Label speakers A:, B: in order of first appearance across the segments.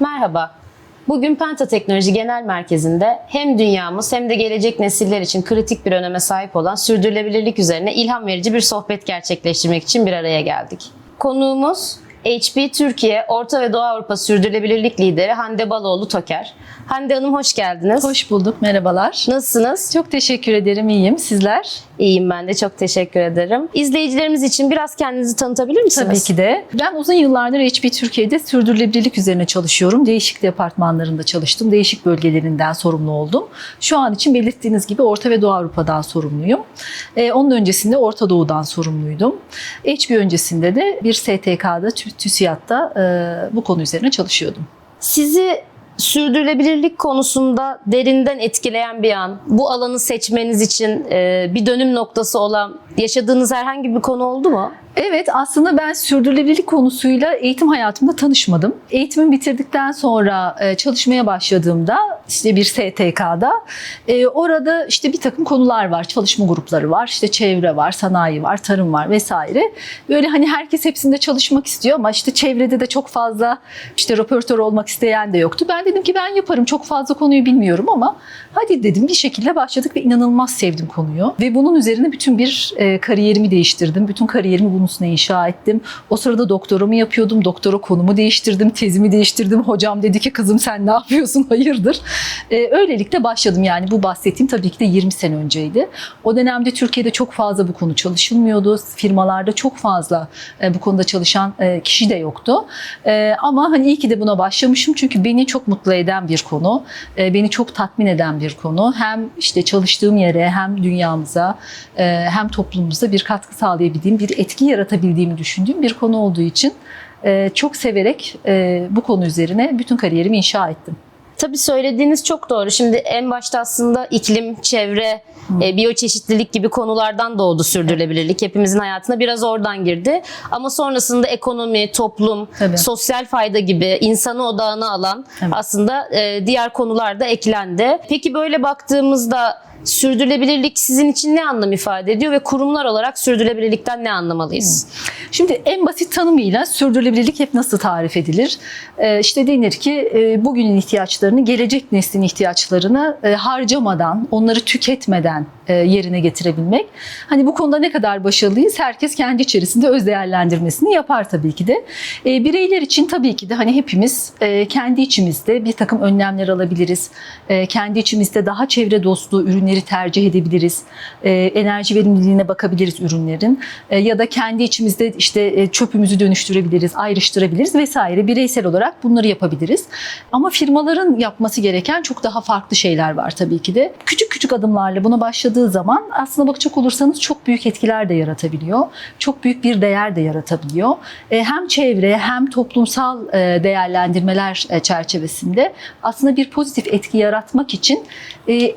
A: Merhaba. Bugün Penta Teknoloji Genel Merkezi'nde hem dünyamız hem de gelecek nesiller için kritik bir öneme sahip olan sürdürülebilirlik üzerine ilham verici bir sohbet gerçekleştirmek için bir araya geldik. Konuğumuz HP Türkiye Orta ve Doğu Avrupa Sürdürülebilirlik Lideri Hande Baloğlu Toker. Hande Hanım hoş geldiniz.
B: Hoş bulduk, merhabalar.
A: Nasılsınız?
B: Çok teşekkür ederim, iyiyim. Sizler?
A: İyiyim ben de çok teşekkür ederim. İzleyicilerimiz için biraz kendinizi tanıtabilir misiniz?
B: Tabii ki de. Ben uzun yıllardır HP Türkiye'de sürdürülebilirlik üzerine çalışıyorum. Değişik departmanlarında çalıştım. Değişik bölgelerinden sorumlu oldum. Şu an için belirttiğiniz gibi Orta ve Doğu Avrupa'dan sorumluyum. Ee, onun öncesinde Orta Doğu'dan sorumluydum. HP öncesinde de bir STK'da, TÜ- TÜSİAD'da e, bu konu üzerine çalışıyordum.
A: Sizi sürdürülebilirlik konusunda derinden etkileyen bir an, bu alanı seçmeniz için e, bir dönüm noktası olan yaşadığınız herhangi bir konu oldu mu?
B: Evet aslında ben sürdürülebilirlik konusuyla eğitim hayatımda tanışmadım. Eğitimimi bitirdikten sonra e, çalışmaya başladığımda işte bir STK'da e, orada işte bir takım konular var. Çalışma grupları var, işte çevre var, sanayi var, tarım var vesaire. Böyle hani herkes hepsinde çalışmak istiyor ama işte çevrede de çok fazla işte röportör olmak isteyen de yoktu. Ben dedim ki ben yaparım çok fazla konuyu bilmiyorum ama hadi dedim bir şekilde başladık ve inanılmaz sevdim konuyu. Ve bunun üzerine bütün bir e, kariyerimi değiştirdim. Bütün kariyerimi bunun üstüne inşa ettim. O sırada doktoramı yapıyordum. Doktora konumu değiştirdim. Tezimi değiştirdim. Hocam dedi ki kızım sen ne yapıyorsun? Hayırdır? E, öylelikle başladım yani bu bahsettiğim tabii ki de 20 sene önceydi. O dönemde Türkiye'de çok fazla bu konu çalışılmıyordu. Firmalarda çok fazla e, bu konuda çalışan e, kişi de yoktu. E, ama hani iyi ki de buna başlamışım çünkü beni çok mutlu eden bir konu. E, beni çok tatmin eden bir konu. Hem işte çalıştığım yere hem dünyamıza e, hem toplumumuza bir katkı sağlayabildiğim, bir etki yaratabildiğimi düşündüğüm bir konu olduğu için e, çok severek e, bu konu üzerine bütün kariyerimi inşa ettim.
A: Tabii söylediğiniz çok doğru. Şimdi en başta aslında iklim, çevre, e, biyoçeşitlilik gibi konulardan doğdu sürdürülebilirlik. Hepimizin hayatına biraz oradan girdi. Ama sonrasında ekonomi, toplum,
B: Tabii.
A: sosyal fayda gibi insanı odağına alan
B: Evet.
A: aslında e, diğer konular da eklendi. Peki böyle baktığımızda sürdürülebilirlik sizin için ne anlam ifade ediyor ve kurumlar olarak sürdürülebilirlikten ne anlamalıyız?
B: Şimdi en basit tanımıyla sürdürülebilirlik hep nasıl tarif edilir? Ee, işte denir ki e, bugünün ihtiyaçlarını, gelecek neslin ihtiyaçlarını e, harcamadan, onları tüketmeden e, yerine getirebilmek. Hani bu konuda ne kadar başarılıyız? Herkes kendi içerisinde öz değerlendirmesini yapar tabii ki de. Bireyler için tabii ki de hani hepimiz kendi içimizde bir takım önlemler alabiliriz. Kendi içimizde daha çevre dostu ürünleri tercih edebiliriz. E, enerji verimliliğine bakabiliriz ürünlerin. E, ya da kendi içimizde işte e, çöpümüzü dönüştürebiliriz, ayrıştırabiliriz vesaire. Bireysel olarak bunları yapabiliriz. Ama firmaların yapması gereken çok daha farklı şeyler var tabii ki de. Küçük küçük adımlarla buna başladığı zaman aslında bakacak olursanız çok büyük etkiler de yaratabiliyor. Çok büyük bir değer de yaratabiliyor. E, hem çevre hem toplumsal e, değerlendirmeler çerçevesinde aslında bir pozitif etki yaratmak için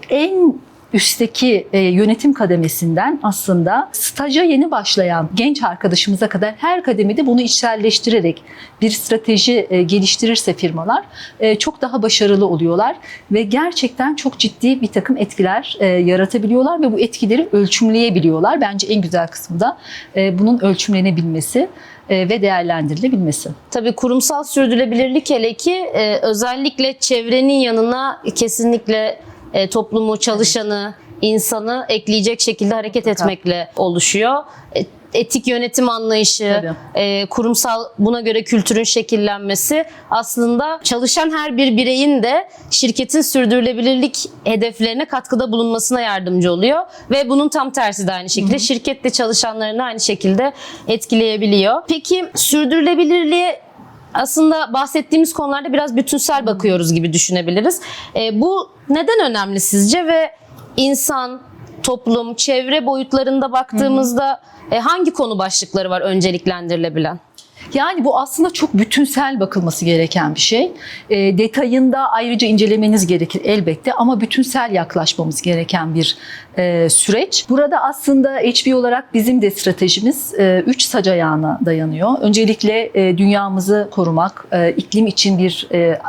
B: en üstteki e, yönetim kademesinden aslında staja yeni başlayan genç arkadaşımıza kadar her kademede bunu içselleştirerek bir strateji e, geliştirirse firmalar e, çok daha başarılı oluyorlar ve gerçekten çok ciddi bir takım etkiler e, yaratabiliyorlar ve bu etkileri ölçümleyebiliyorlar. Bence en güzel kısmı da e, bunun ölçümlenebilmesi e, ve değerlendirilebilmesi.
A: Tabii kurumsal sürdürülebilirlik hele ki e, özellikle çevrenin yanına kesinlikle e, toplumu, çalışanı, insanı ekleyecek şekilde hareket etmekle oluşuyor. E, etik yönetim anlayışı, e, kurumsal buna göre kültürün şekillenmesi aslında çalışan her bir bireyin de şirketin sürdürülebilirlik hedeflerine katkıda bulunmasına yardımcı oluyor ve bunun tam tersi de aynı şekilde şirket de çalışanlarını aynı şekilde etkileyebiliyor. Peki sürdürülebilirliğe aslında bahsettiğimiz konularda biraz bütünsel bakıyoruz gibi düşünebiliriz. E, bu neden önemli sizce ve insan, toplum, çevre boyutlarında baktığımızda e, hangi konu başlıkları var önceliklendirilebilen?
B: Yani bu aslında çok bütünsel bakılması gereken bir şey. E, detayında ayrıca incelemeniz gerekir elbette ama bütünsel yaklaşmamız gereken bir e, süreç. Burada aslında HB olarak bizim de stratejimiz 3 sac ayağına dayanıyor. Öncelikle e, dünyamızı korumak, e, iklim için bir e,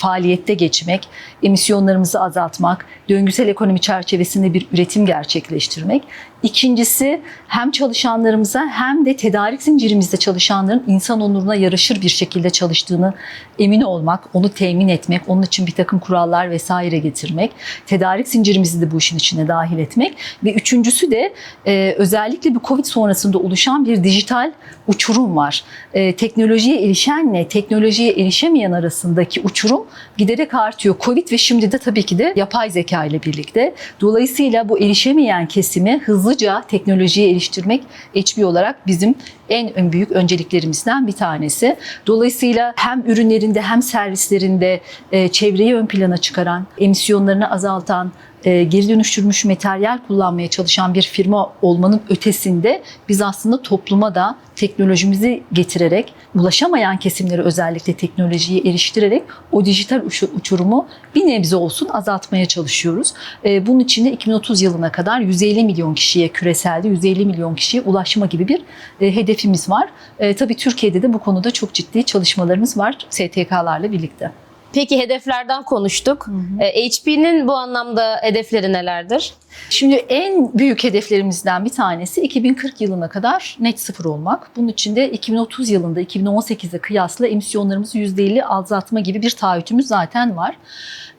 B: faaliyette geçmek, emisyonlarımızı azaltmak, döngüsel ekonomi çerçevesinde bir üretim gerçekleştirmek. İkincisi hem çalışanlarımıza hem de tedarik zincirimizde çalışanların insan onuruna yaraşır bir şekilde çalıştığını emin olmak, onu temin etmek, onun için bir takım kurallar vesaire getirmek, tedarik zincirimizi de bu işin içine dahil etmek ve üçüncüsü de e, özellikle bir Covid sonrasında oluşan bir dijital uçurum var. E, teknolojiye erişenle teknolojiye erişemeyen arasındaki uçurum giderek artıyor. Covid ve şimdi de tabii ki de yapay zeka ile birlikte. Dolayısıyla bu erişemeyen kesimi hızlıca teknolojiye eriştirmek HB olarak bizim en büyük önceliklerimizden bir tanesi. Dolayısıyla hem ürünlerinde hem servislerinde e, çevreyi ön plana çıkaran, emisyonlarını azaltan, e, geri dönüştürmüş materyal kullanmaya çalışan bir firma olmanın ötesinde biz aslında topluma da teknolojimizi getirerek, ulaşamayan kesimleri özellikle teknolojiye eriştirerek o dijital uçu- uçurumu bir nebze olsun azaltmaya çalışıyoruz. E, bunun için de 2030 yılına kadar 150 milyon kişiye küreselde 150 milyon kişiye ulaşma gibi bir e, hedefimiz var. E, tabii Türkiye'de de bu konuda çok ciddi çalışmalarımız var STK'larla birlikte.
A: Peki hedeflerden konuştuk. E, HP'nin bu anlamda hedefleri nelerdir?
B: Şimdi en büyük hedeflerimizden bir tanesi 2040 yılına kadar net sıfır olmak. Bunun için de 2030 yılında 2018'e kıyasla emisyonlarımızı %50 azaltma gibi bir taahhütümüz zaten var.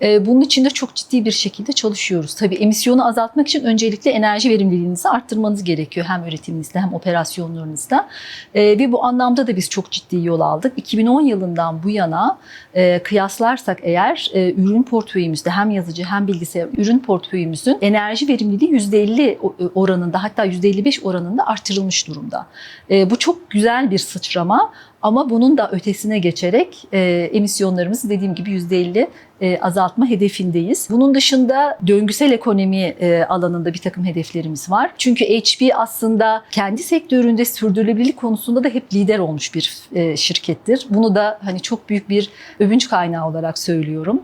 B: Ee, Bunun için de çok ciddi bir şekilde çalışıyoruz. Tabii emisyonu azaltmak için öncelikle enerji verimliliğinizi arttırmanız gerekiyor. Hem üretiminizde hem operasyonlarınızda. Ee, Ve bu anlamda da biz çok ciddi yol aldık. 2010 yılından bu yana e, kıyaslarsak eğer e, ürün portföyümüzde hem yazıcı hem bilgisayar ürün portföyümüzün enerji verimliliği %50 o- oranında hatta %55 oranında artırılmış durumda. E, bu çok güzel bir sıçrama ama bunun da ötesine geçerek e, emisyonlarımızı dediğim gibi %50 e, azaltma hedefindeyiz. Bunun dışında döngüsel ekonomi e, alanında bir takım hedeflerimiz var. Çünkü HP aslında kendi sektöründe sürdürülebilirlik konusunda da hep lider olmuş bir e, şirkettir. Bunu da hani çok büyük bir övünç kaynağı olarak söylüyorum.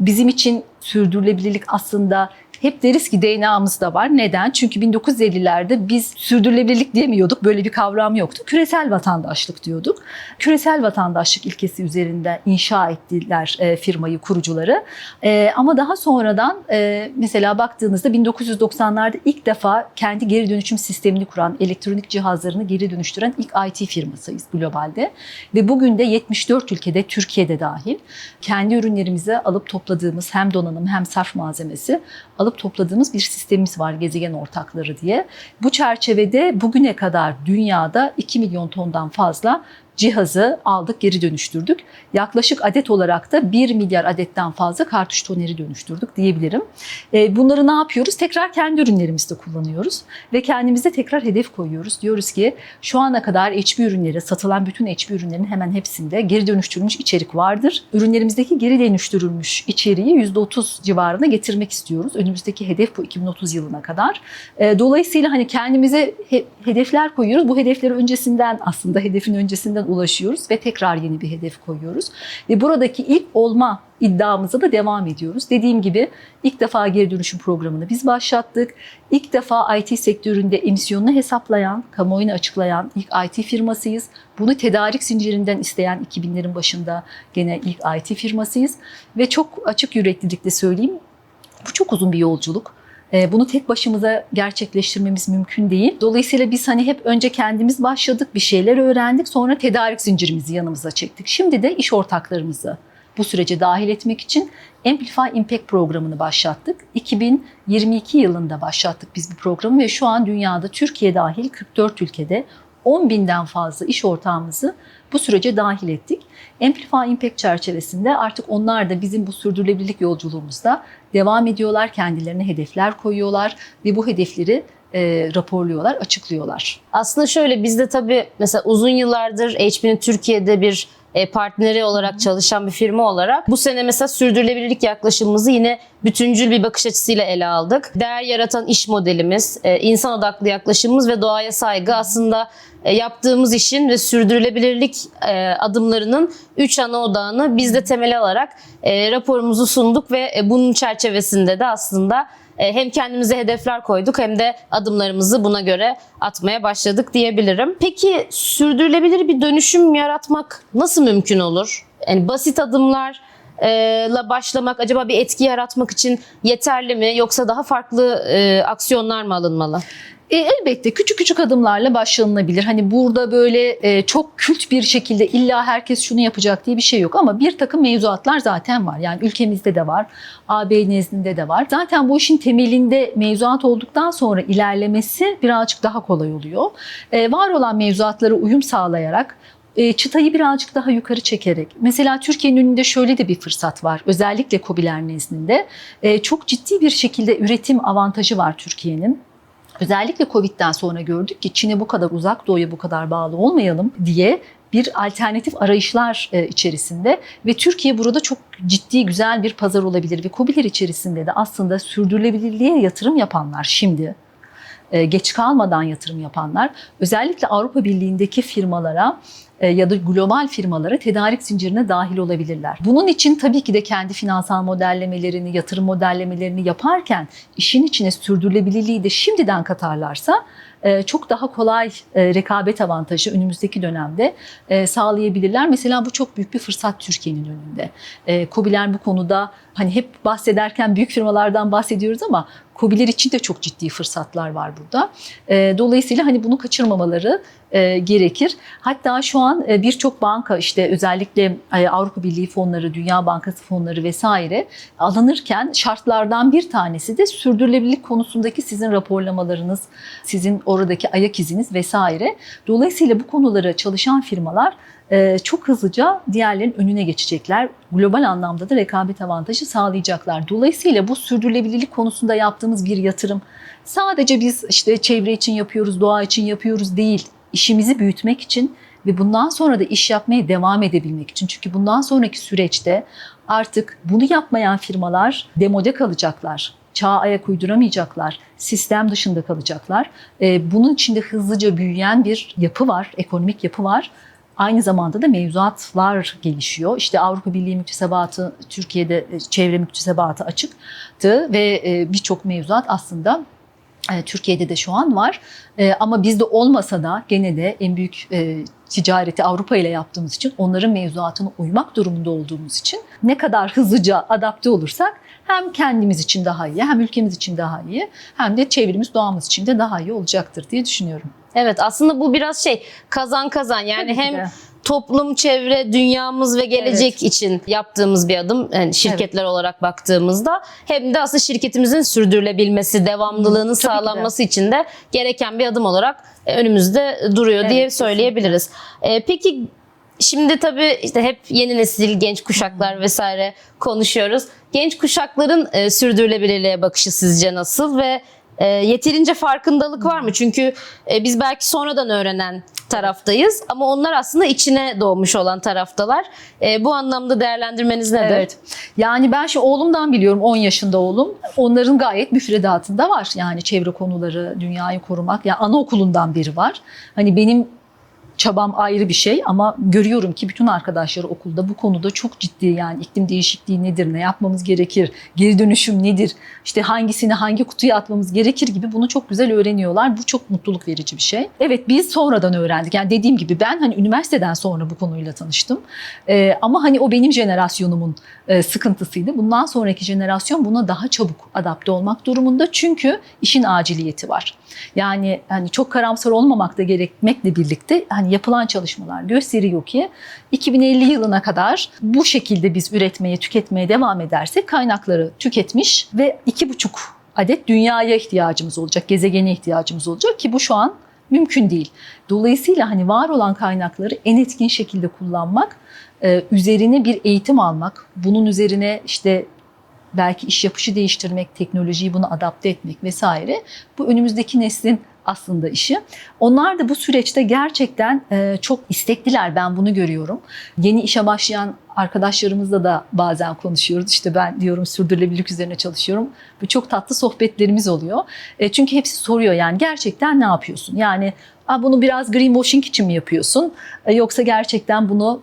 B: Bizim için sürdürülebilirlik aslında hep deriz ki DNA'mızda var. Neden? Çünkü 1950'lerde biz sürdürülebilirlik diyemiyorduk. Böyle bir kavram yoktu. Küresel vatandaşlık diyorduk. Küresel vatandaşlık ilkesi üzerinde inşa ettiler e, firmayı kurucuları. E, ama daha sonradan e, mesela baktığınızda 1990'larda ilk defa kendi geri dönüşüm sistemini kuran, elektronik cihazlarını geri dönüştüren ilk IT firmasıyız globalde. Ve bugün de 74 ülkede, Türkiye'de dahil kendi ürünlerimizi alıp topladığımız hem donanım hem sarf malzemesi alıp topladığımız bir sistemimiz var gezegen ortakları diye. Bu çerçevede bugüne kadar dünyada 2 milyon tondan fazla cihazı aldık, geri dönüştürdük. Yaklaşık adet olarak da 1 milyar adetten fazla kartuş toneri dönüştürdük diyebilirim. E, Bunları ne yapıyoruz? Tekrar kendi ürünlerimizde kullanıyoruz ve kendimize tekrar hedef koyuyoruz. Diyoruz ki şu ana kadar HP ürünleri, satılan bütün HP ürünlerin hemen hepsinde geri dönüştürülmüş içerik vardır. Ürünlerimizdeki geri dönüştürülmüş içeriği %30 civarına getirmek istiyoruz. Önümüzdeki hedef bu 2030 yılına kadar. E, Dolayısıyla hani kendimize he- hedefler koyuyoruz. Bu hedefleri öncesinden aslında hedefin öncesinden ulaşıyoruz ve tekrar yeni bir hedef koyuyoruz. Ve buradaki ilk olma iddiamıza da devam ediyoruz. Dediğim gibi ilk defa geri dönüşüm programını biz başlattık. İlk defa IT sektöründe emisyonunu hesaplayan, kamuoyuna açıklayan ilk IT firmasıyız. Bunu tedarik zincirinden isteyen 2000'lerin başında gene ilk IT firmasıyız. Ve çok açık yüreklilikle söyleyeyim, bu çok uzun bir yolculuk. Ee, Bunu tek başımıza gerçekleştirmemiz mümkün değil. Dolayısıyla biz hani hep önce kendimiz başladık, bir şeyler öğrendik, sonra tedarik zincirimizi yanımıza çektik. Şimdi de iş ortaklarımızı bu sürece dahil etmek için Amplify Impact programını başlattık. 2022 yılında başlattık biz bu programı ve şu an dünyada Türkiye dahil 44 ülkede 10 binden fazla iş ortağımızı bu sürece dahil ettik. Amplify Impact çerçevesinde artık onlar da bizim bu sürdürülebilirlik yolculuğumuzda devam ediyorlar, kendilerine hedefler koyuyorlar ve bu hedefleri e, raporluyorlar, açıklıyorlar.
A: Aslında şöyle bizde tabii mesela uzun yıllardır HP'nin Türkiye'de bir e, partneri olarak çalışan bir firma olarak bu sene mesela sürdürülebilirlik yaklaşımımızı yine bütüncül bir bakış açısıyla ele aldık. Değer yaratan iş modelimiz, e, insan odaklı yaklaşımımız ve doğaya saygı aslında yaptığımız işin ve sürdürülebilirlik e, adımlarının üç ana odağını biz de temel alarak e, raporumuzu sunduk ve e, bunun çerçevesinde de aslında e, hem kendimize hedefler koyduk hem de adımlarımızı buna göre atmaya başladık diyebilirim. Peki sürdürülebilir bir dönüşüm yaratmak nasıl mümkün olur? Yani basit adımlarla başlamak acaba bir etki yaratmak için yeterli mi yoksa daha farklı e, aksiyonlar mı alınmalı?
B: E, elbette küçük küçük adımlarla başlanılabilir. Hani burada böyle e, çok kült bir şekilde illa herkes şunu yapacak diye bir şey yok ama bir takım mevzuatlar zaten var. Yani ülkemizde de var, AB nezdinde de var. Zaten bu işin temelinde mevzuat olduktan sonra ilerlemesi birazcık daha kolay oluyor. E, var olan mevzuatlara uyum sağlayarak e, çıtayı birazcık daha yukarı çekerek. Mesela Türkiye'nin önünde şöyle de bir fırsat var. Özellikle KOBİ'ler nezdinde. E, çok ciddi bir şekilde üretim avantajı var Türkiye'nin. Özellikle Covid'den sonra gördük ki Çin'e bu kadar uzak doğuya bu kadar bağlı olmayalım diye bir alternatif arayışlar e, içerisinde ve Türkiye burada çok ciddi güzel bir pazar olabilir ve KOBİ'ler içerisinde de aslında sürdürülebilirliğe yatırım yapanlar şimdi e, geç kalmadan yatırım yapanlar özellikle Avrupa Birliği'ndeki firmalara ya da global firmalara tedarik zincirine dahil olabilirler. Bunun için tabii ki de kendi finansal modellemelerini, yatırım modellemelerini yaparken işin içine sürdürülebilirliği de şimdiden katarlarsa e, çok daha kolay e, rekabet avantajı önümüzdeki dönemde e, sağlayabilirler. Mesela bu çok büyük bir fırsat Türkiye'nin önünde. E, KOBİ'ler bu konuda hani hep bahsederken büyük firmalardan bahsediyoruz ama KOBİ'ler için de çok ciddi fırsatlar var burada. E, dolayısıyla hani bunu kaçırmamaları e, gerekir. Hatta şu an e, birçok banka işte özellikle e, Avrupa Birliği fonları, Dünya Bankası fonları vesaire alınırken şartlardan bir tanesi de sürdürülebilirlik konusundaki sizin raporlamalarınız, sizin oradaki ayak iziniz vesaire. Dolayısıyla bu konuları çalışan firmalar çok hızlıca diğerlerin önüne geçecekler. Global anlamda da rekabet avantajı sağlayacaklar. Dolayısıyla bu sürdürülebilirlik konusunda yaptığımız bir yatırım sadece biz işte çevre için yapıyoruz, doğa için yapıyoruz değil. İşimizi büyütmek için ve bundan sonra da iş yapmaya devam edebilmek için. Çünkü bundan sonraki süreçte artık bunu yapmayan firmalar demode kalacaklar. Çağa ayak uyduramayacaklar, sistem dışında kalacaklar. Ee, bunun içinde hızlıca büyüyen bir yapı var, ekonomik yapı var. Aynı zamanda da mevzuatlar gelişiyor. İşte Avrupa Birliği müktesebatı, Türkiye'de e, çevre müktesebatı açıktı ve e, birçok mevzuat aslında e, Türkiye'de de şu an var. Ama bizde olmasa da gene de en büyük ticareti Avrupa ile yaptığımız için onların mevzuatına uymak durumunda olduğumuz için ne kadar hızlıca adapte olursak hem kendimiz için daha iyi hem ülkemiz için daha iyi hem de çevremiz doğamız için de daha iyi olacaktır diye düşünüyorum.
A: Evet aslında bu biraz şey kazan kazan yani
B: Tabii
A: hem
B: de.
A: toplum, çevre, dünyamız ve gelecek
B: Evet.
A: için yaptığımız bir adım yani şirketler olarak baktığımızda hem de aslında şirketimizin sürdürülebilmesi, devamlılığının
B: Tabii ki de.
A: sağlanması için de gereken bir adım olarak e, önümüzde duruyor
B: Evet,
A: diye
B: kesinlikle.
A: söyleyebiliriz. E, peki Şimdi tabii işte hep yeni nesil genç kuşaklar vesaire konuşuyoruz. Genç kuşakların e, sürdürülebilirliğe bakışı sizce nasıl ve e, yeterince farkındalık var mı? Çünkü e, biz belki sonradan öğrenen taraftayız ama onlar aslında içine doğmuş olan taraftalar. E, bu anlamda değerlendirmeniz nedir?
B: Evet. Yani ben şu oğlumdan biliyorum 10 yaşında oğlum. Onların gayet müfredatında var. Yani çevre konuları, dünyayı korumak. Yani anaokulundan biri var. Hani benim çabam ayrı bir şey ama görüyorum ki bütün arkadaşları okulda bu konuda çok ciddi yani iklim değişikliği nedir, ne yapmamız gerekir, geri dönüşüm nedir, işte hangisini hangi kutuya atmamız gerekir gibi bunu çok güzel öğreniyorlar. Bu çok mutluluk verici bir şey. Evet biz sonradan öğrendik. Yani dediğim gibi ben hani üniversiteden sonra bu konuyla tanıştım. Ee, ama hani o benim jenerasyonumun e, sıkıntısıydı. Bundan sonraki jenerasyon buna daha çabuk adapte olmak durumunda. Çünkü işin aciliyeti var. Yani hani çok karamsar olmamak da gerekmekle birlikte hani yapılan çalışmalar gösteriyor ki 2050 yılına kadar bu şekilde biz üretmeye, tüketmeye devam edersek kaynakları tüketmiş ve iki buçuk adet dünyaya ihtiyacımız olacak, gezegene ihtiyacımız olacak ki bu şu an mümkün değil. Dolayısıyla hani var olan kaynakları en etkin şekilde kullanmak, e, üzerine bir eğitim almak, bunun üzerine işte belki iş yapışı değiştirmek, teknolojiyi buna adapte etmek vesaire bu önümüzdeki neslin aslında işi. Onlar da bu süreçte gerçekten e, çok istekliler ben bunu görüyorum. Yeni işe başlayan arkadaşlarımızla da bazen konuşuyoruz. İşte ben diyorum sürdürülebilirlik üzerine çalışıyorum. Bu çok tatlı sohbetlerimiz oluyor. E, çünkü hepsi soruyor yani gerçekten ne yapıyorsun? Yani "Aa, bunu biraz greenwashing için mi yapıyorsun? E, yoksa gerçekten bunu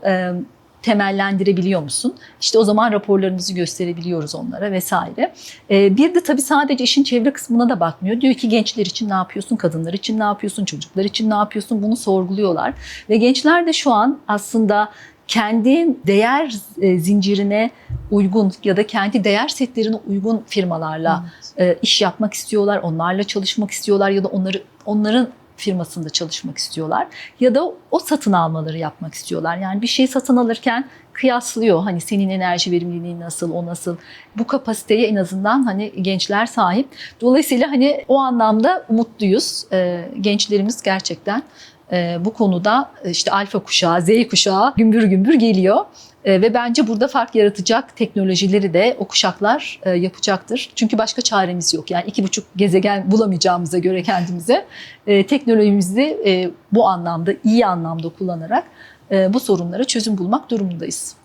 B: temellendirebiliyor musun? İşte o zaman raporlarımızı gösterebiliyoruz onlara vesaire. Ee, bir de tabii sadece işin çevre kısmına da bakmıyor. Diyor ki gençler için ne yapıyorsun, kadınlar için ne yapıyorsun, çocuklar için ne yapıyorsun bunu sorguluyorlar. Ve gençler de şu an aslında kendi değer e, zincirine uygun ya da kendi değer setlerine uygun firmalarla e, iş yapmak istiyorlar, onlarla çalışmak istiyorlar ya da onları onların firmasında çalışmak istiyorlar ya da o satın almaları yapmak istiyorlar. Yani bir şey satın alırken kıyaslıyor hani senin enerji verimliliğin nasıl, o nasıl. Bu kapasiteye en azından hani gençler sahip. Dolayısıyla hani o anlamda umutluyuz. E, gençlerimiz gerçekten e, bu konuda e, işte alfa kuşağı, Z kuşağı gümbür gümbür geliyor. E, ve bence burada fark yaratacak teknolojileri de o kuşaklar e, yapacaktır. Çünkü başka çaremiz yok. Yani iki buçuk gezegen bulamayacağımıza göre kendimize e, teknolojimizi e, bu anlamda, iyi anlamda kullanarak e, bu sorunlara çözüm bulmak durumundayız.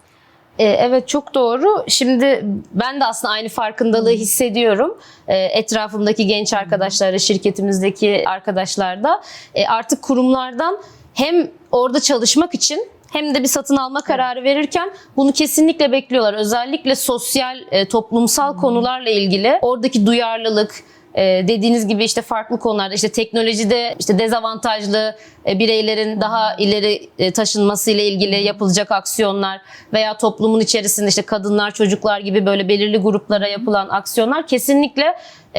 A: E, Evet çok doğru. Şimdi ben de aslında aynı farkındalığı hissediyorum. E, Etrafımdaki genç arkadaşlar, şirketimizdeki arkadaşlar da E, artık kurumlardan hem orada çalışmak için hem de bir satın alma kararı verirken bunu kesinlikle bekliyorlar. Özellikle sosyal, e, toplumsal konularla ilgili oradaki duyarlılık, e, dediğiniz gibi işte farklı konularda işte teknolojide işte dezavantajlı e, bireylerin daha ileri taşınması ile ilgili yapılacak aksiyonlar veya toplumun içerisinde işte kadınlar, çocuklar gibi böyle belirli gruplara yapılan aksiyonlar kesinlikle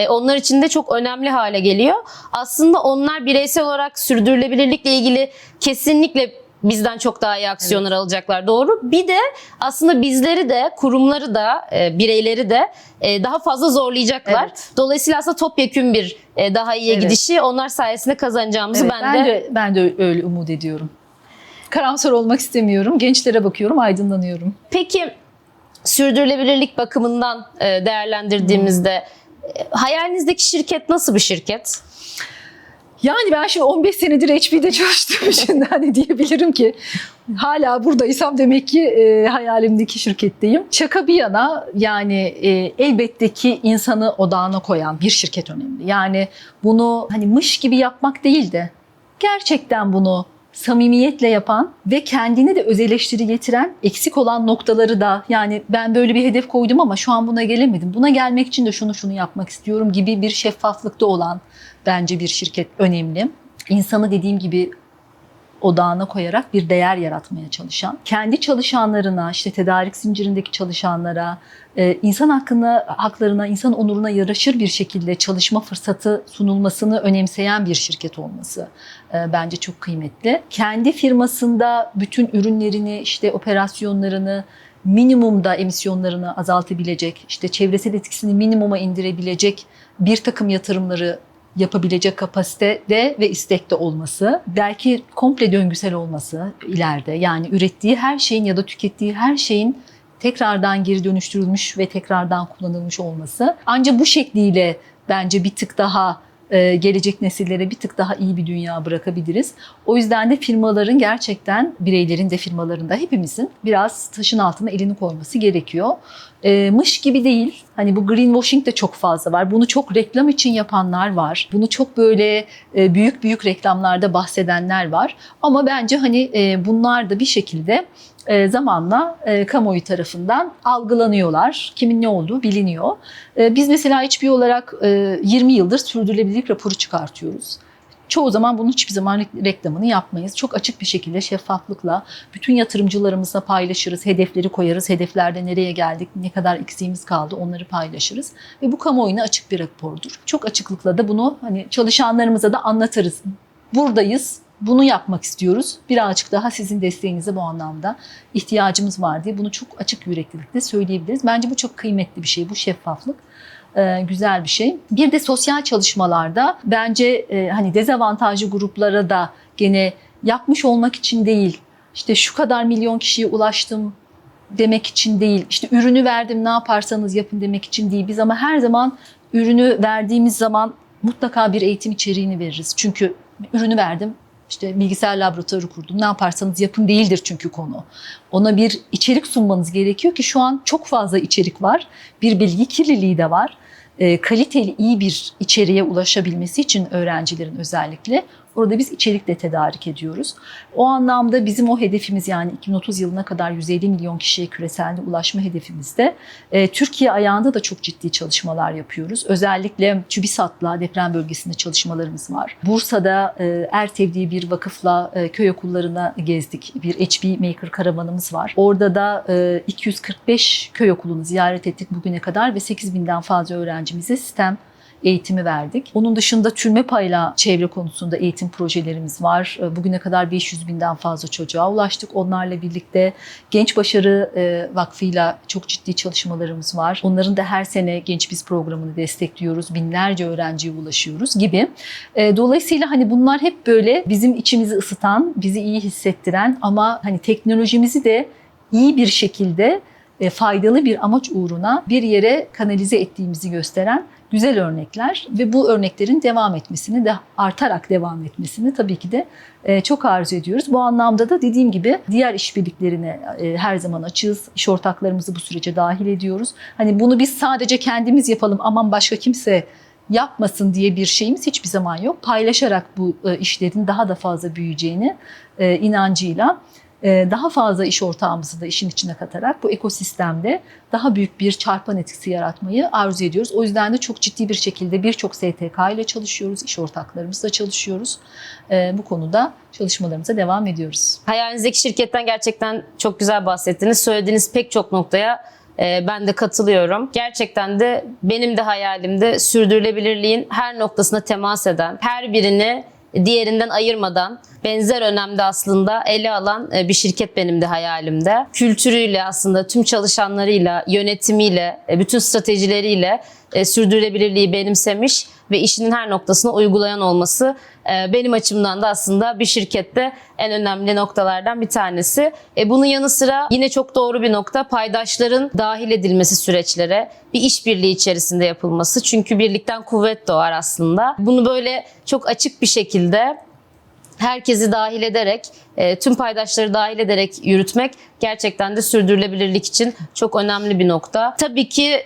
A: onlar için de çok önemli hale geliyor. Aslında onlar bireysel olarak sürdürülebilirlikle ilgili kesinlikle bizden çok daha iyi aksiyonlar alacaklar doğru. Bir de aslında bizleri de kurumları da e, bireyleri de e, daha fazla zorlayacaklar.
B: Evet.
A: Dolayısıyla aslında topyekün bir e, daha iyiye
B: Evet.
A: gidişi onlar sayesinde kazanacağımızı
B: Evet,
A: ben,
B: ben
A: de
B: de ben de öyle umut ediyorum. Karamsar olmak istemiyorum. Gençlere bakıyorum, aydınlanıyorum.
A: Peki sürdürülebilirlik bakımından e, değerlendirdiğimizde e, hayalinizdeki şirket nasıl bir şirket?
B: Yani ben şimdi 15 senedir HP'de çalıştığım için hani diyebilirim ki hala buradaysam demek ki e, hayalimdeki şirketteyim. Şaka bir yana yani e, elbette ki insanı odağına koyan bir şirket önemli. Yani bunu hani mış gibi yapmak değil de gerçekten bunu samimiyetle yapan ve kendine de öz eleştiri getiren eksik olan noktaları da yani ben böyle bir hedef koydum ama şu an buna gelemedim. Buna gelmek için de şunu şunu yapmak istiyorum gibi bir şeffaflıkta olan bence bir şirket önemli. İnsanı dediğim gibi odağına koyarak bir değer yaratmaya çalışan, kendi çalışanlarına, işte tedarik zincirindeki çalışanlara, e, insan hakkına, haklarına, insan onuruna yaraşır bir şekilde çalışma fırsatı sunulmasını önemseyen bir şirket olması e, bence çok kıymetli. Kendi firmasında bütün ürünlerini, işte operasyonlarını minimumda emisyonlarını azaltabilecek, işte çevresel etkisini minimuma indirebilecek bir takım yatırımları yapabilecek kapasitede ve istekte olması, belki komple döngüsel olması ileride yani ürettiği her şeyin ya da tükettiği her şeyin tekrardan geri dönüştürülmüş ve tekrardan kullanılmış olması. Ancak bu şekliyle bence bir tık daha e, gelecek nesillere bir tık daha iyi bir dünya bırakabiliriz. O yüzden de firmaların gerçekten bireylerin de firmaların da hepimizin biraz taşın altına elini koyması gerekiyor. E, mış gibi değil. Hani bu greenwashing de çok fazla var. Bunu çok reklam için yapanlar var. Bunu çok böyle e, büyük büyük reklamlarda bahsedenler var. Ama bence hani e, bunlar da bir şekilde e, zamanla kamuoyu tarafından algılanıyorlar. Kimin ne olduğu biliniyor. Biz mesela HP olarak e, 20 yıldır sürdürülebilirlik raporu çıkartıyoruz. Çoğu zaman bunun hiçbir zaman re- reklamını yapmayız. Çok açık bir şekilde şeffaflıkla bütün yatırımcılarımızla paylaşırız. Hedefleri koyarız. Hedeflerde nereye geldik, ne kadar eksiğimiz kaldı onları paylaşırız. Ve bu kamuoyuna açık bir rapordur. Çok açıklıkla da bunu hani çalışanlarımıza da anlatırız. Buradayız, bunu yapmak istiyoruz. Birazcık daha sizin desteğinize bu anlamda ihtiyacımız var diye bunu çok açık yüreklilikle söyleyebiliriz. Bence bu çok kıymetli bir şey, bu şeffaflık. Ee, güzel bir şey. Bir de sosyal çalışmalarda bence e, hani dezavantajlı gruplara da gene yapmış olmak için değil, işte şu kadar milyon kişiye ulaştım demek için değil, işte ürünü verdim ne yaparsanız yapın demek için değil. Biz ama her zaman ürünü verdiğimiz zaman mutlaka bir eğitim içeriğini veririz. Çünkü ürünü verdim, işte bilgisayar laboratuvarı kurdum. Ne yaparsanız yapın değildir çünkü konu. Ona bir içerik sunmanız gerekiyor ki şu an çok fazla içerik var. Bir bilgi kirliliği de var. E, kaliteli iyi bir içeriğe ulaşabilmesi için öğrencilerin özellikle Orada biz içerik de tedarik ediyoruz. O anlamda bizim o hedefimiz yani 2030 yılına kadar 150 milyon kişiye küreselde ulaşma hedefimizde e, Türkiye ayağında da çok ciddi çalışmalar yapıyoruz. Özellikle TÜBİSAT'la deprem bölgesinde çalışmalarımız var. Bursa'da e, Ertev diye bir vakıfla e, köy okullarına gezdik. Bir HB Maker karavanımız var. Orada da e, 245 köy okulunu ziyaret ettik bugüne kadar ve 8000'den fazla öğrencimize sistem eğitimi verdik. Onun dışında Türme Payla çevre konusunda eğitim projelerimiz var. E, Bugüne kadar 500 binden fazla çocuğa ulaştık. Onlarla birlikte Genç Başarı e, Vakfı'yla çok ciddi çalışmalarımız var. Onların da her sene Genç Biz programını destekliyoruz. Binlerce öğrenciye ulaşıyoruz gibi. E, Dolayısıyla hani bunlar hep böyle bizim içimizi ısıtan, bizi iyi hissettiren ama hani teknolojimizi de iyi bir şekilde faydalı bir amaç uğruna bir yere kanalize ettiğimizi gösteren güzel örnekler ve bu örneklerin devam etmesini de artarak devam etmesini tabii ki de e, çok arzu ediyoruz. Bu anlamda da dediğim gibi diğer işbirliklerine e, her zaman açığız. İş ortaklarımızı bu sürece dahil ediyoruz. Hani bunu biz sadece kendimiz yapalım aman başka kimse yapmasın diye bir şeyimiz hiçbir zaman yok. Paylaşarak bu e, işlerin daha da fazla büyüyeceğini e, inancıyla e, daha fazla iş ortağımızı da işin içine katarak bu ekosistemde daha büyük bir çarpan etkisi yaratmayı arzu ediyoruz. O yüzden de çok ciddi bir şekilde birçok STK ile çalışıyoruz, iş ortaklarımızla çalışıyoruz. E, Bu konuda çalışmalarımıza devam ediyoruz.
A: Hayalinizdeki şirketten gerçekten çok güzel bahsettiniz. Söylediğiniz pek çok noktaya e, ben de katılıyorum. Gerçekten de benim de hayalimde sürdürülebilirliğin her noktasına temas eden, her birini diğerinden ayırmadan benzer önemde aslında ele alan e, bir şirket benim de hayalimde. Kültürüyle aslında tüm çalışanlarıyla, yönetimiyle, e, bütün stratejileriyle e, sürdürülebilirliği benimsemiş ve işinin her noktasına uygulayan olması e, benim açımdan da aslında bir şirkette en önemli noktalardan bir tanesi. E, bunun yanı sıra yine çok doğru bir nokta paydaşların dahil edilmesi süreçlere, bir işbirliği içerisinde yapılması. Çünkü birlikten kuvvet doğar aslında. Bunu böyle çok açık bir şekilde herkesi dahil ederek, e, tüm paydaşları dahil ederek yürütmek gerçekten de sürdürülebilirlik için çok önemli bir nokta. Tabii ki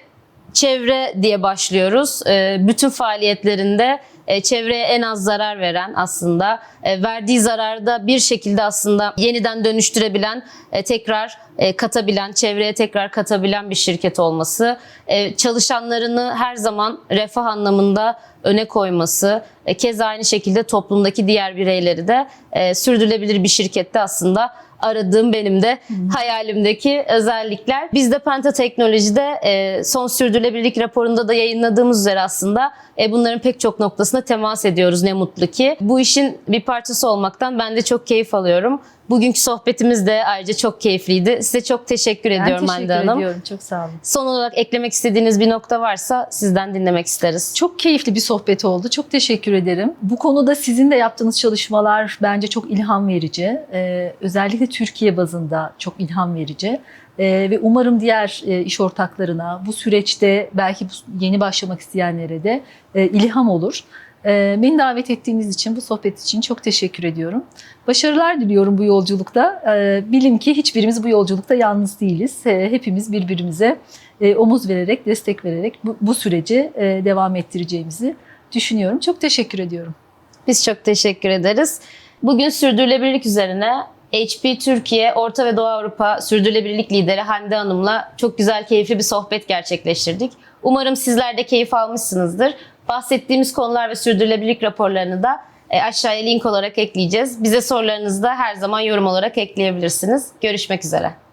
A: çevre diye başlıyoruz. E, bütün faaliyetlerinde e, çevreye en az zarar veren aslında e, verdiği zararı da bir şekilde aslında yeniden dönüştürebilen, e, tekrar katabilen, çevreye tekrar katabilen bir şirket olması, çalışanlarını her zaman refah anlamında öne koyması, keza aynı şekilde toplumdaki diğer bireyleri de sürdürülebilir bir şirkette aslında aradığım benim de hayalimdeki özellikler. Biz de Penta Teknoloji'de e, son sürdürülebilirlik raporunda da yayınladığımız üzere aslında e, bunların pek çok noktasına temas ediyoruz ne mutlu ki. Bu işin bir parçası olmaktan ben de çok keyif alıyorum. Bugünkü sohbetimiz de ayrıca çok keyifliydi. Size çok teşekkür
B: Ben
A: ediyorum
B: teşekkür
A: Hande Hanım.
B: ediyorum. Çok sağ olun.
A: Son olarak eklemek istediğiniz bir nokta varsa sizden dinlemek isteriz.
B: Çok keyifli bir sohbet oldu. Çok teşekkür ederim. Bu konuda sizin de yaptığınız çalışmalar bence çok ilham verici. Ee, özellikle Türkiye bazında çok ilham verici. Ee, ve umarım diğer e, iş ortaklarına bu süreçte belki bu yeni başlamak isteyenlere de e, ilham olur. Ee, beni davet ettiğiniz için, bu sohbet için çok teşekkür ediyorum. Başarılar diliyorum bu yolculukta. Ee, bilin ki hiçbirimiz bu yolculukta yalnız değiliz. Hepimiz birbirimize e, omuz vererek, destek vererek bu, bu süreci e, devam ettireceğimizi düşünüyorum. Çok teşekkür ediyorum.
A: Biz çok teşekkür ederiz. Bugün sürdürülebilirlik üzerine HP Türkiye, Orta ve Doğu Avrupa Sürdürülebilirlik Lideri Hande Hanım'la çok güzel, keyifli bir sohbet gerçekleştirdik. Umarım sizler de keyif almışsınızdır. Bahsettiğimiz konular ve sürdürülebilirlik raporlarını da e, aşağıya link olarak ekleyeceğiz. Bize sorularınızı da her zaman yorum olarak ekleyebilirsiniz. Görüşmek üzere.